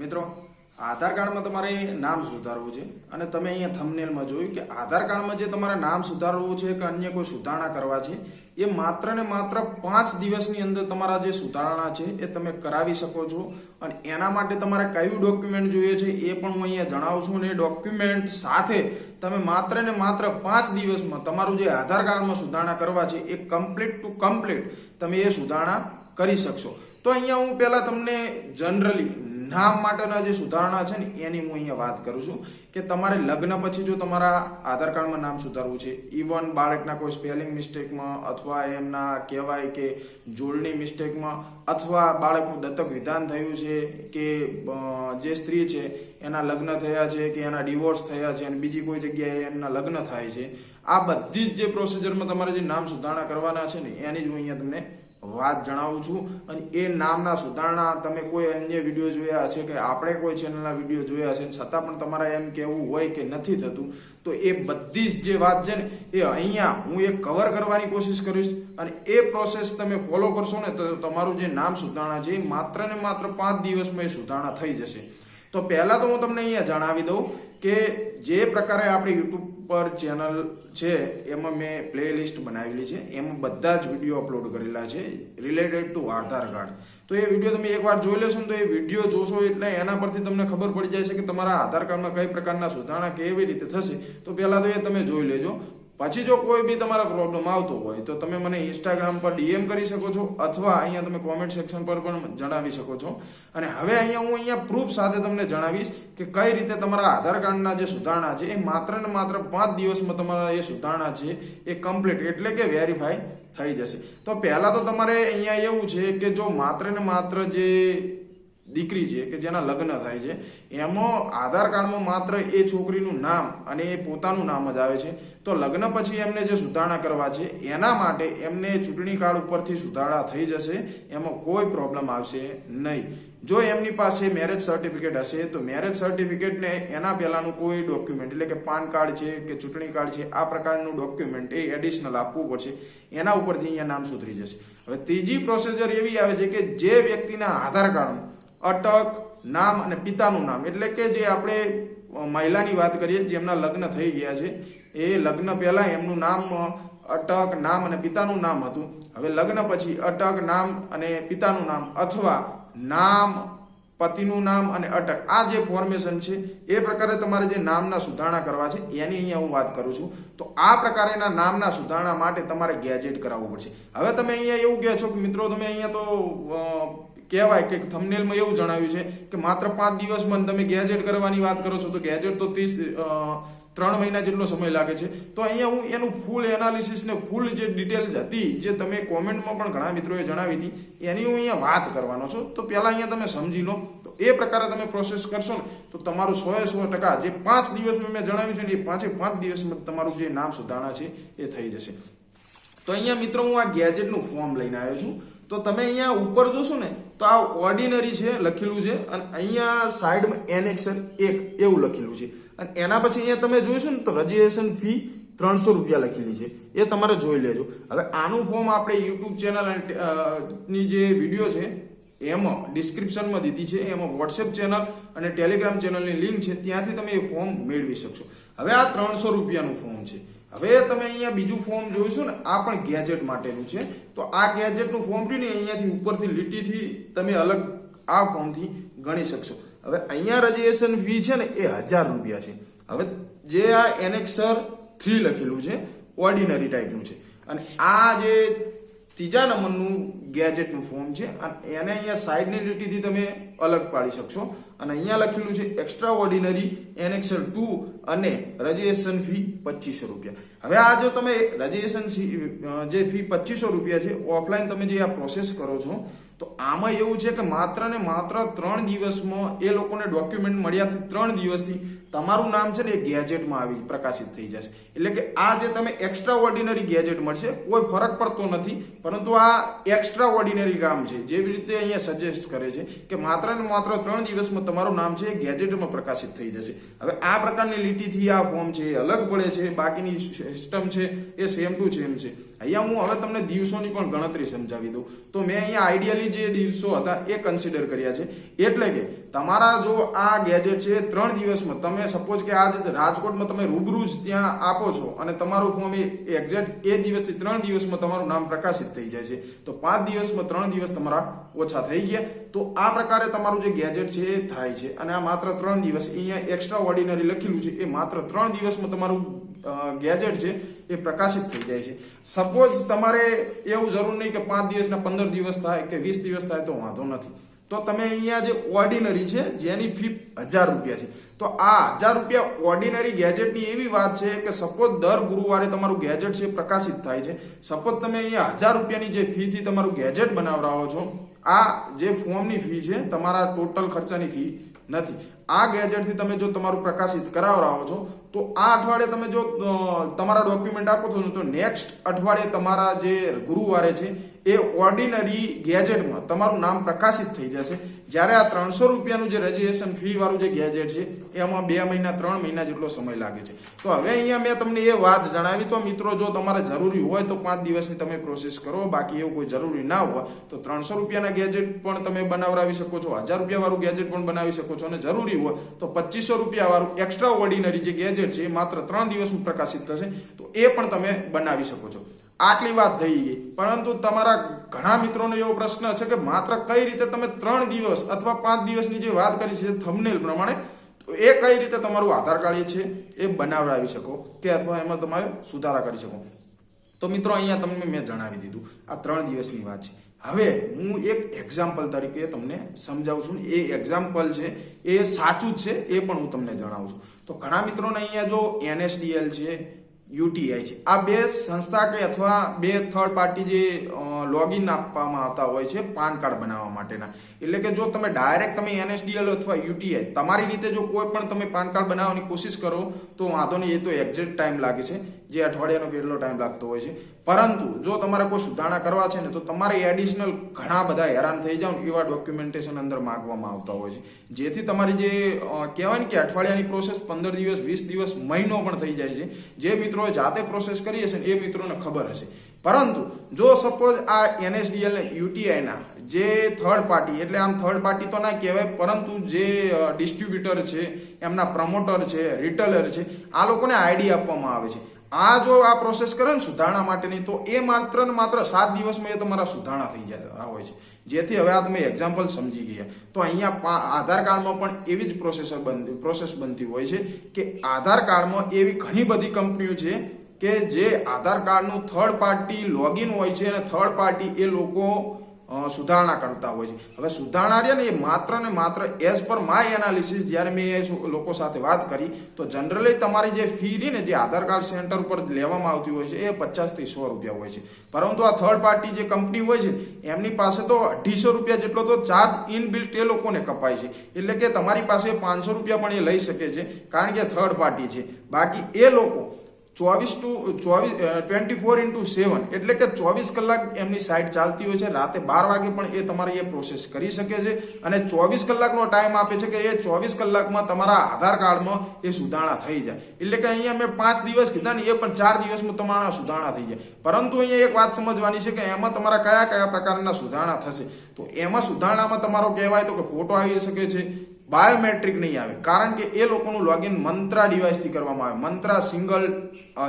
મિત્રો, આધાર કાર્ડમાં તમારે નામ સુધારવું છે અને તમે અહીંયા થંબનેલમાં જોયું કે આધાર કાર્ડમાં જે તમારે નામ સુધારવું છે કે અન્ય કોઈ સુધારણા કરવા છે, એ માત્ર ને માત્ર પાંચ દિવસની અંદર તમારા જે સુધારણા છે એ તમે કરાવી શકો છો. અને એના માટે તમારે કયું ડોક્યુમેન્ટ જોઈએ છે એ પણ હું અહીંયા જણાવું છું અને એ ડોક્યુમેન્ટ સાથે તમે માત્ર ને માત્ર પાંચ દિવસમાં તમારું જે આધાર કાર્ડમાં સુધારણા કરવા છે એ કમ્પ્લીટ ટુ કમ્પ્લીટ તમે એ સુધારણા કરી શકશો. તો અહીંયા હું પહેલા તમને જનરલી નામ માટેના જે સુધારણા છે ને, એની હું અહીંયા વાત કરું છું કે તમારે લગ્ન પછી જો તમારા આધાર કાર્ડમાં નામ સુધારવું છે ઇવન બાળકના કોઈ સ્પેલિંગ મિસ્ટેકમાં અથવા એમના કહેવાય કે જોડણી મિસ્ટેકમાં અથવા બાળકનું દત્તક વિધાન થયું છે કે જે સ્ત્રી છે, એના લગ્ન થયા છે કે એના ડિવોર્સ થયા છે અને બીજી કોઈ જગ્યાએ એમના લગ્ન થાય છે, આ બધી જ જે પ્રોસિજરમાં તમારે જે નામ સુધારણા કરવાના છે ને, એની જ હું અહીંયા તમને વાત જણાવું છું અને એ નામના સુધારણા તમે કોઈ અન્ય વીડિયો જોયા હશે કે આપણે કોઈ ચેનલના વીડિયો જોયા હશે છતાં પણ તમારે એમ કહેવું હોય કે નથી થતું, તો એ બધી જ જે વાત છે ને, એ અહીંયા હું એ કવર કરવાની કોશિશ કરીશ અને એ પ્રોસેસ તમે ફોલો કરશો ને તો તમારું જે નામ સુધારણા છે એ માત્ર ને માત્ર પાંચ દિવસમાં એ સુધારણા થઈ જશે. તો પહેલા તો હું તમને અહીંયા જણાવી દઉં કે જે પ્રકારે આપણે યુટ્યુબ પર ચેનલ છે, એમાં મેં પ્લેલિસ્ટ બનાવેલી છે. એમાં બધા જ વીડિયો અપલોડ કરેલા છે રિલેટેડ ટુ આધાર કાર્ડ. તો એ વીડિયો તમે એકવાર જોઈ લેશો ને તો એ વીડિયો જોશો એટલે એના પરથી તમને ખબર પડી જાય છે કે તમારા આધાર કાર્ડમાં કઈ પ્રકારના સુધારણા કેવી રીતે થશે. તો પહેલાં તો એ તમે જોઈ લેજો. પછી જો કોઈ બી તમારા પ્રોબ્લેમ આવતો હોય, તો તમે મને ઇન્સ્ટાગ્રામ પર ડીએમ કરી શકો છો અથવા અહીંયા તમે કોમેન્ટ સેક્શન પર પણ જણાવી શકો છો. અને હવે અહીંયા હું અહીંયા પ્રૂફ સાથે તમને જણાવીશ કે કઈ રીતે તમારા આધાર કાર્ડના જે સુધારણા છે, એ માત્ર ને માત્ર પાંચ દિવસમાં તમારા એ સુધારણા છે, એ કમ્પ્લીટ એટલે કે વેરીફાઈ થઈ જશે. તો પહેલા તો તમારે અહીંયા એવું છે કે જો માત્ર ને માત્ર જે દીકરી છે કે જેના લગ્ન થાય છે, એમાં આધાર કાર્ડમાં માત્ર એ છોકરીનું નામ અને એ પોતાનું નામ જ આવે છે. તો લગ્ન પછી એમને જે સુધારણા કરવા છે, એના માટે એમને ચૂંટણી કાર્ડ ઉપરથી સુધારણા થઈ જશે, એમાં કોઈ પ્રોબ્લેમ આવશે નહીં. જો એમની પાસે મેરેજ સર્ટિફિકેટ હશે, તો મેરેજ સર્ટિફિકેટને એના પહેલાંનું કોઈ ડોક્યુમેન્ટ, એટલે કે પાન કાર્ડ છે કે ચૂંટણી કાર્ડ છે, આ પ્રકારનું ડોક્યુમેન્ટ એ એડિશનલ આપવું પડશે. એના ઉપરથી અહીંયા નામ સુધરી જશે. હવે ત્રીજી પ્રોસિજર એવી આવે છે કે જે વ્યક્તિના આધાર કાર્ડમાં અટક, નામ અને પિતાનું નામ. એટલે કે જે આપણે મહિલાની વાત કરીએ જેમના લગ્ન થઈ ગયા છે, એ લગ્ન પહેલા એમનું નામ અટક, નામ અને પિતાનું નામ હતું. હવે લગ્ન પછી અટક, નામ અને પિતાનું નામ અથવા નામ, પતિનું નામ અને અટક, આ જે ફોર્મેશન છે, એ પ્રકારે તમારે જે નામના સુધારણા કરવા છે, એની અહીંયા હું વાત કરું છું. તો આ પ્રકારેના નામના સુધારણા માટે તમારે ગેજેટ કરાવવું પડશે. હવે તમે અહીંયા એવું કહે છો કે મિત્રો, તમે અહીંયા તો કહેવાય કે થંબનેલમાં એવું જણાવ્યું છે કે માત્ર પાંચ દિવસમાં તમે ગેજેટ કરવાની વાત કરો છો, તો ગેજેટ તો ત્રીસ ત્રણ મહિના જેટલો સમય લાગે છે. તો અહીંયા હું એનું ફૂલ એનાલિસિસ ને ફૂલ જે ડિટેલ્સ હતી, જે તમે કોમેન્ટમાં પણ ઘણા મિત્રોએ જણાવી હતી, એની હું અહીંયા વાત કરવાનો છું. તો પહેલાં અહીંયા તમે સમજી લો, તો એ પ્રકારે તમે પ્રોસેસ કરશો ને, તો તમારું સો એ સો ટકા જે પાંચ દિવસમાં મેં જણાવ્યું છે ને, એ પાંચે પાંચ દિવસમાં તમારું જે નામ સુધારણા છે, એ થઈ જશે. તો અહીંયા મિત્રો હું આ ગેજેટનું ફોર્મ લઈને આવ્યો છું. તો તમે અહીંયા ઉપર જોશો ને તો આ ઓર્ડિનરી છે, લખેલું છે, અને અહીંયા સાઈડમાં એનેક્શન એક એવું લખેલું છે. અને એના પછી અહીંયા તમે જોઈશું ને તો રજીસ્ટ્રેશન ફી ત્રણસો રૂપિયા લખેલી છે. એ તમારે જોઈ લેજો. હવે આનું ફોર્મ આપણે યુટ્યુબ ચેનલની જે વીડિયો છે, એમાં ડિસ્ક્રિપ્શનમાં દીધી છે. એમાં વોટ્સએપ ચેનલ અને ટેલિગ્રામ ચેનલની લિંક છે. ત્યાંથી તમે એ ફોર્મ મેળવી શકશો. હવે આ ત્રણસો રૂપિયાનું ફોર્મ છે. હવે તમે અહીંયા બીજું ફોર્મ જોઈશું ને, આ પણ ગેજેટ માટેનું છે. તો આ ગેજેટનું ફોર્મ રહ્યું ને અહીંયાથી ઉપરથી લીટીથી તમે અલગ આ ફોર્મથી ગણી શકશો. હવે અહીંયા રજીસ્ટ્રેશન ફી છે ને, એ હજાર રૂપિયા છે. હવે જે આ એનેક્સર થ્રી લખેલું છે ઓર્ડિનરી ટાઈપનું છે. અને આ જે ત્રીજા નંબરનું ગેજેટનું ફોર્મ છે અને એને અહીંયા સાઈડની લીટીથી તમે અલગ પાડી શકશો. અને અહીંયા લખેલું છે એક્સ્ટ્રા ઓર્ડિનરી એનેક્સર ટુ અને રજીસ્ટ્રેશન ફી પચીસો રૂપિયા. હવે આ જો તમે રજીસ્ટ્રેશન જે ફી પચીસો રૂપિયા છે ઓફલાઈન તમે જે આ પ્રોસેસ કરો છો તો આમાં એવું છે કે માત્ર ને માત્ર ત્રણ દિવસમાં એ લોકોને ડોક્યુમેન્ટ મળ્યાથી ત્રણ દિવસથી તમારું નામ છે ને એ ગેજેટમાં આવી પ્રકાશિત થઈ જશે. એટલે કે આ જે તમે એક્સ્ટ્રા ઓર્ડિનરી ગેજેટ મળશે, કોઈ ફરક પડતો નથી, પરંતુ આ એક્સ્ટ્રા ઓર્ડિનરી કામ છે. જેવી રીતે અહીંયા સજેસ્ટ કરે છે કે માત્ર ને માત્ર ત્રણ દિવસમાં તમારું નામ છે એ ગેજેટમાં પ્રકાશિત થઈ જશે. હવે આ પ્રકારની લીટીથી આ ફોર્મ છે એ અલગ પડે છે, બાકીની સિસ્ટમ છે એ સેમ ટુ સેમ છે. અહીંયા હું હવે તમને દિવસોની પણ ગણતરી સમજાવી દઉં. તો મેં અહીંયા આઈડિયલી જે દિવસો હતા એ કન્સિડર કર્યા છે. એટલે કે તમારા જો આ ગેજેટ છે ત્રણ દિવસમાં તમે સપોઝ કે આજ રાજકોટમાં તમે રૂબરૂ જ ત્યાં આપો છો અને તમારું ફોર્મ એ એક્ઝેક્ટ એ દિવસથી ત્રણ દિવસમાં તમારું નામ પ્રકાશિત થઈ જાય છે. તો પાંચ દિવસમાં ત્રણ દિવસ તમારા ઓછા થઈ ગયા. તો આ પ્રકારે તમારું જે ગેજેટ છે એ થાય છે. અને આ માત્ર ત્રણ દિવસ. અહીંયા એક્સ્ટ્રા ઓર્ડિનરી લખેલું છે. એ માત્ર ત્રણ દિવસમાં તમારું ગેજેટ છે, એ પ્રકાશિત થઈ જાય છે. સપોઝ તમારે એવું જરૂર નહીં કે પાંચ દિવસના પંદર દિવસ થાય કે વીસ દિવસ થાય તો વાંધો નથી. તો તમે અહીંયા જે ઓર્ડિનરી છે, જેની ફી હજાર રૂપિયા છે. તો આ હજાર રૂપિયા ઓર્ડિનરી ગેજેટની એવી વાત છે કે સપોઝ દર ગુરુવારે તમારું ગેજેટ છે પ્રકાશિત થાય છે. સપોઝ તમે અહીંયા હજાર રૂપિયાની જે ફીથી તમારું ગેજેટ બનાવડાવો છો, આ જે ફોર્મની ફી છે, તમારા ટોટલ ખર્ચાની ફી નથી. આ ગેજેટથી તમે જો તમારું પ્રકાશિત કરાવડાવો છો તો આ અઠવાડિયે તમે જો તમારા ડોક્યુમેન્ટ આપો છો તો નેક્સ્ટ અઠવાડિયે તમારા જે ગુરુવારે છે, એ ઓર્ડિનરી ગેજેટમાં તમારું નામ પ્રકાશિત થઈ જશે. જ્યારે આ ત્રણસો રૂપિયાનું જે રજીસ્ટ્રેશન ફી વાળું જે ગેજેટ છે, એમાં બે મહિના, ત્રણ મહિના જેટલો સમય લાગે છે. તો હવે અહીંયા મેં તમને એ વાત જણાવી, તો મિત્રો જો તમારે જરૂરી હોય તો પાંચ દિવસની તમે પ્રોસેસ કરો, બાકી એવું કોઈ જરૂરી ના હોય, તો ત્રણસો રૂપિયાના ગેજેટ પણ તમે બનાવડાવી શકો છો, હજાર રૂપિયાવાળું ગેજેટ પણ બનાવી શકો છો. અને જરૂરી હોય તો પચીસો રૂપિયાવાળું એક્સ્ટ્રા ઓર્ડિનરી જે ગેજેટ છે, એ માત્ર ત્રણ દિવસમાં પ્રકાશિત થશે, તો એ પણ તમે બનાવી શકો છો. આટલી વાત થઈ ગઈ. પરંતુ તમારા ઘણા મિત્રોનો એવો પ્રશ્ન છે કે માત્ર કઈ રીતે તમે ત્રણ દિવસ અથવા પાંચ દિવસની જે વાત કરી છે થંબનેલ પ્રમાણે, તો એ કઈ રીતે તમારું આધાર કાર્ડ છે એ બનાવડાવી શકો કે અથવા એમાં તમારે સુધારા કરી શકો? તો મિત્રો, અહીંયા તમને મેં જણાવી દીધું, આ ત્રણ દિવસની વાત છે. હવે હું એક એક્ઝામ્પલ તરીકે તમને સમજાવું છું. એ એક્ઝામ્પલ છે, એ સાચું જ છે, એ પણ હું તમને જણાવું છું. તો ઘણા મિત્રોને અહીંયા જો એનએસડીએલ છે યુટીઆઈ છે. આ બે સંસ્થા કે અથવા બે થર્ડ પાર્ટી જે લોગિન આપવામાં આવતા હોય છે, પાન કાર્ડ બનાવવા માટેના. એટલે કે જો તમે ડાયરેક્ટ તમે એનએસડીએલ અથવા યુટીઆઈ, તમારી રીતે જો કોઈ પણ તમે પાન કાર્ડ બનાવવાની કોશિશ કરો, તો વાંધો નહીં, એ તો એક્ઝેક્ટ ટાઈમ લાગે છે. જે અઠવાડિયાનો કેટલો ટાઈમ લાગતો હોય છે. પરંતુ જો તમારે કોઈ સુધારણા કરવા છે ને, તો તમારે એડિશનલ ઘણા બધા હેરાન થઈ જાવ એવા ડોક્યુમેન્ટેશન અંદર માગવામાં આવતા હોય છે. જેથી તમારી જે કહેવાય ને કે અઠવાડિયાની પ્રોસેસ પંદર દિવસ, વીસ દિવસ, મહિનો પણ થઈ જાય છે. જે મિત્રો જાતે પ્રોસેસ કરી હશે એ મિત્રોને ખબર હશે. પરંતુ જો સપોઝ આ એનએસડીએલ ને યુટીઆઈના જે થર્ડ પાર્ટી એટલે આમ થર્ડ પાર્ટી તો ના કહેવાય, પરંતુ જે ડિસ્ટ્રીબ્યુટર છે, એમના પ્રમોટર છે રિટેલર છે, આ લોકોને આઈડી આપવામાં આવે છે. આ જો આ પ્રોસેસ કરે ને સુધારણા માટેની, તો એ માત્ર ને માત્ર સાત દિવસમાં એ તમારા સુધારણા થઈ જતા હોય છે. જેથી હવે આ તમે એક્ઝામ્પલ સમજી ગયા. તો અહીંયા આધાર કાર્ડમાં પણ એવી જ પ્રોસેસર બનતી પ્રોસેસ બનતી હોય છે કે આધાર કાર્ડમાં એવી ઘણી બધી કંપનીઓ છે કે જે આધાર કાર્ડનું થર્ડ પાર્ટી લોગિન હોય છે અને થર્ડ પાર્ટી એ લોકો સુધારણા કરતા હોય છે. હવે સુધારણા રહ્યા ને એ માત્ર ને માત્ર એઝ પર માય એનાલિસિસ જ્યારે મેં એ લોકો સાથે વાત કરી, તો જનરલી તમારી જે ફી રહી ને જે આધાર કાર્ડ સેન્ટર ઉપર લેવામાં આવતી હોય છે, એ પચાસથી સો રૂપિયા હોય છે. પરંતુ આ થર્ડ પાર્ટી જે કંપની હોય છે, એમની પાસે તો અઢીસો રૂપિયા જેટલો તો ચાર્જ ઇન બિલ્ટ એ લોકોને કપાય છે. એટલે કે તમારી પાસે પાંચસો રૂપિયા પણ એ લઈ શકે છે, કારણ કે થર્ડ પાર્ટી છે. બાકી એ લોકો ચોવીસ ટુ, ચોવીસ ટ્વેન્ટી ફોર ઇન્ટુ સેવન એટલે કે ચોવીસ કલાક એમની સાઇટ ચાલતી હોય છે. રાતે બાર વાગે પણ એ તમારી એ પ્રોસેસ કરી શકે છે. અને ચોવીસ કલાકનો ટાઈમ આપે છે કે એ ચોવીસ કલાકમાં તમારા આધાર કાર્ડમાં એ સુધારણા થઈ જાય. એટલે કે અહીંયા મેં પાંચ દિવસ કીધા ને એ પણ ચાર દિવસમાં તમારા સુધારણા થઈ જાય. પરંતુ અહીંયા એક વાત સમજવાની છે કે એમાં તમારા કયા કયા પ્રકારના સુધારણા થશે? તો એમાં સુધારણામાં તમારો કહેવાય તો કે ફોટો આવી શકે છે. બાયોમેટ્રિક નહીં આવે. કારણ કે એ લોકોનું લોગિન મંત્રા ડિવાઇસથી કરવામાં આવે. મંત્રા સિંગલ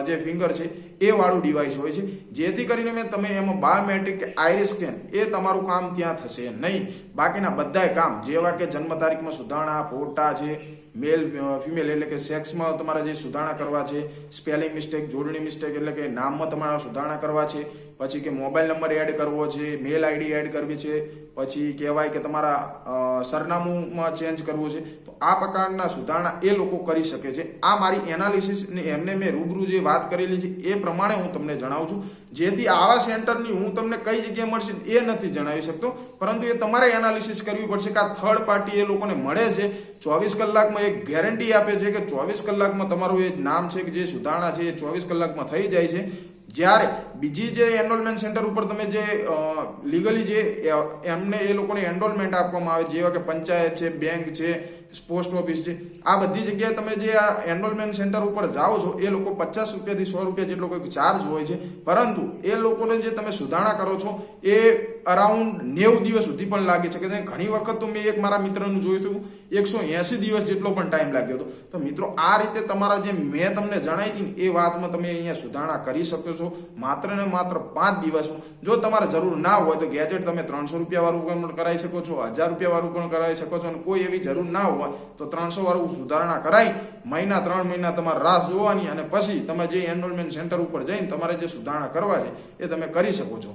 જે ફિંગર છે, એ વાળું ડિવાઇસ હોય છે. જેથી કરીને મેં તમે એમાં બાયોમેટ્રિક કે આઈરિસ સ્કેન એ તમારું કામ ત્યાં થશે નહીં. બાકીના બધાય કામ, જેવા કે જન્મ તારીખમાં સુધારણા, ફોટા છે મેલ ફિમેલ એટલે કે સેક્સમાં તમારે જે સુધારણા કરવા છે સ્પેલિંગ મિસ્ટેક જોડણી મિસ્ટેક એટલે કે નામમાં તમારા સુધારણા કરવા છે, પછી કે મોબાઈલ નંબર એડ કરવો છે મેલ આઈડી એડ કરવી છે પછી કહેવાય કે તમારા સરનામુંમાં ચેન્જ કરવું છે, તો આ પ્રકારના સુધારણા એ લોકો કરી શકે છે. આ મારી એનાલિસિસ ને એમને મેં રૂબરૂ જે વાત કરેલી છે, એ પ્રમાણે હું તમને જણાવું છું. જેથી આવા સેન્ટરની હું તમને કઈ જગ્યાએ મળશે એ નથી જણાવી શકતો, પરંતુ એ તમારે એનાલિસિસ કરવી પડશે કે આ થર્ડ પાર્ટી એ લોકોને મળે છે. ચોવીસ કલાકમાં એક ગેરંટી આપે છે કે ચોવીસ કલાકમાં તમારું એ નામ છે કે જે સુધારણા છે એ ચોવીસ કલાકમાં થઈ જાય છે. જ્યારે બીજી જે એનરોલમેન્ટ સેન્ટર ઉપર તમે જે લીગલી જે એમને એ લોકોને એનરોલમેન્ટ આપવામાં આવે, જેવા કે પંચાયત છે બેંક છે પોસ્ટ ઓફિસ છે, આ બધી જગ્યાએ તમે જે આ એનરોલમેન્ટ સેન્ટર ઉપર જાઓ છો, એ લોકો પચાસ રૂપિયાથી સો રૂપિયા જેટલો કોઈ ચાર્જ હોય છે. પરંતુ એ લોકોને જે તમે સુધારણા કરો છો, એ અરાઉન્ડ નેવું દિવસ સુધી પણ લાગે છે. કે ઘણી વખત તો મેં એક મારા મિત્રનું જોયું હતું, એકસો એસી દિવસ જેટલો પણ ટાઈમ લાગ્યો હતો. તો મિત્રો, આ રીતે તમારા જે મેં તમને જણાવી હતી એ વાતમાં તમે અહીંયા સુધારણા કરી શકો છો. માત્ર ને માત્ર પાંચ દિવસમાં. જો તમારે જરૂર ના હોય તો ગેજેટ તમે ત્રણસો રૂપિયા વાળું પણ કરાવી શકો છો, હજાર રૂપિયા વાળું પણ કરાવી શકો છો. અને કોઈ એવી જરૂર ના હોય તો ત્રણસો વાળું સુધારણા કરાવી મહિના ત્રણ મહિના તમારે રાહ જોવાની અને પછી તમે જે એનરોલમેન્ટ સેન્ટર ઉપર જઈને તમારે જે સુધારણા કરવા છે, એ તમે કરી શકો છો.